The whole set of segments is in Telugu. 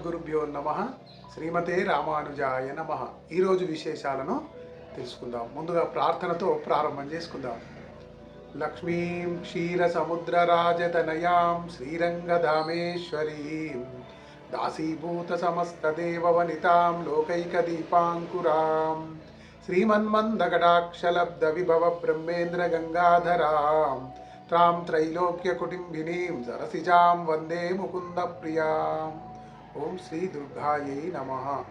గురుభ్యో నమ. శ్రీమతే రామానుజాయ నమ. ఈరోజు విశేషాలను తెలుసుకుందాం. ముందుగా ప్రార్థనతో ప్రారంభం చేసుకుందాం. లక్ష్మీం క్షీర సముద్ర రాజతనయాం శ్రీరంగధామేశ్వరీం. దాసీభూత సమస్త దేవవనితాం లోకైక దీపాంకురాం శ్రీమన్మందకటాక్షలబ్ధ విభవ బ్రహ్మేంద్ర గంగాధరాం త్రాం త్రైలోక్యకుటుంబినీం సరసిజాం వందే ముకుంద ప్రియాం ఓం శ్రీ దుర్గాయై నమ.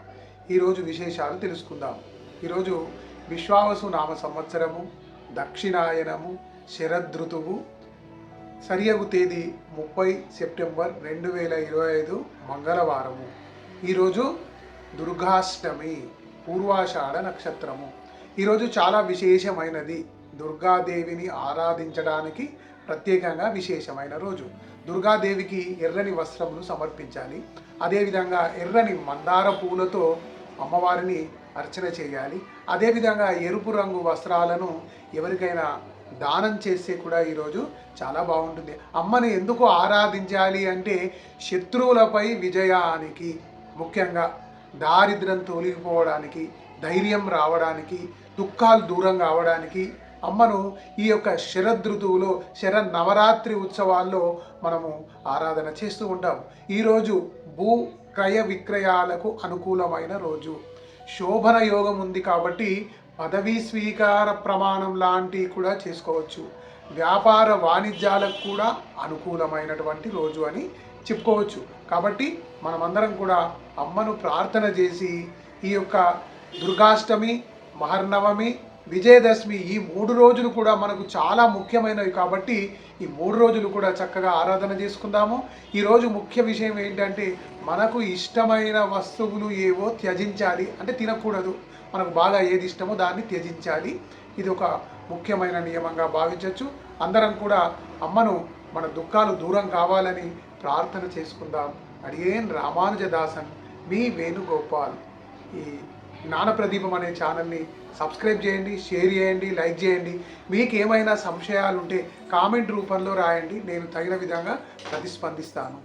ఈరోజు విశేషాలు తెలుసుకుందాం. ఈరోజు విశ్వావసు నామ సంవత్సరము దక్షిణాయనము శరదృతువు సరియగు తేదీ ముప్పై సెప్టెంబర్ రెండు వేల ఇరవై ఐదు మంగళవారము. ఈరోజు దుర్గాష్టమి పూర్వాషాఢ నక్షత్రము. ఈరోజు చాలా విశేషమైనది. దుర్గాదేవిని ఆరాధించడానికి ప్రత్యేకంగా విశేషమైన రోజు. దుర్గాదేవికి ఎర్రని వస్త్రమును సమర్పించాలి. అదేవిధంగా ఎర్రని మందార పూలతో అమ్మవారిని అర్చన చేయాలి. అదేవిధంగా ఎరుపు రంగు వస్త్రాలను ఎవరికైనా దానం చేస్తే కూడా ఈరోజు చాలా బాగుంటుంది. అమ్మని ఎందుకు ఆరాధించాలి అంటే శత్రువులపై విజయానికి ముఖ్యంగా దారిద్ర్యం తొలగిపోవడానికి ధైర్యం రావడానికి దుఃఖాలు దూరం కావడానికి అమ్మను ఈ యొక్క శరదృతువులో శర నవరాత్రి ఉత్సవాల్లో మనము ఆరాధన చేస్తూ ఉంటాం. ఈరోజు భూ క్రయ విక్రయాలకు అనుకూలమైన రోజు. శోభన యోగం ఉంది కాబట్టి పదవీ స్వీకార ప్రమాణం లాంటివి కూడా చేసుకోవచ్చు. వ్యాపార వాణిజ్యాలకు కూడా అనుకూలమైనటువంటి రోజు అని చెప్పుకోవచ్చు. కాబట్టి మనమందరం కూడా అమ్మను ప్రార్థన చేసి ఈ యొక్క దుర్గాష్టమి మహర్నవమి విజయదశమి ఈ మూడు రోజులు కూడా మనకు చాలా ముఖ్యమైనవి కాబట్టి ఈ మూడు రోజులు కూడా చక్కగా ఆరాధన చేసుకుందాము. ఈరోజు ముఖ్య విషయం ఏంటంటే మనకు ఇష్టమైన వస్తువులు ఏవో త్యజించాలి. అంటే తినకూడదు. మనకు బాగా ఏది ఇష్టమో దాన్ని త్యజించాలి. ఇది ఒక ముఖ్యమైన నియమంగా భావించవచ్చు అందరం కూడా అమ్మను మన దుఃఖాలు దూరం కావాలని ప్రార్థన చేసుకుందాం. అడిగేన్ రామానుజదాసన్ మీ వేణుగోపాల్. ఈ జ్ఞానప్రదీపం అనే ఛానల్ని సబ్స్క్రైబ్ చేయండి షేర్ చేయండి లైక్ చేయండి. మీకు ఏమైనా సంశయాలు ఉంటే కామెంట్ రూపంలో రాయండి. నేను తగిన విధంగా ప్రతిస్పందిస్తాను.